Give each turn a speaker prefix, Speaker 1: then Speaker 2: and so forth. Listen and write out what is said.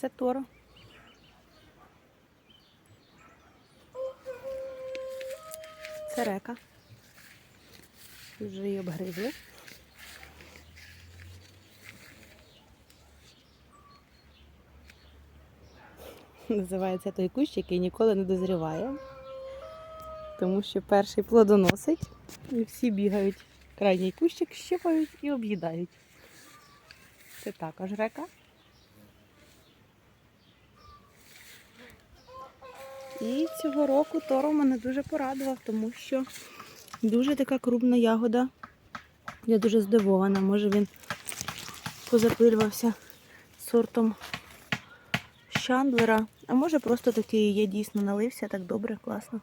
Speaker 1: Це Торо. Це река. Вже її обгризли. Називається той кущ, який ніколи не дозріває. Тому що перший плодоносить і всі бігають. Крайній кущик щипають і об'їдають. Це також река. І цього року Торо мене дуже порадував, тому що дуже така крупна ягода. Я дуже здивована. Може він позапилювався сортом Щандлера, а може просто такий є дійсно налився так добре, класно.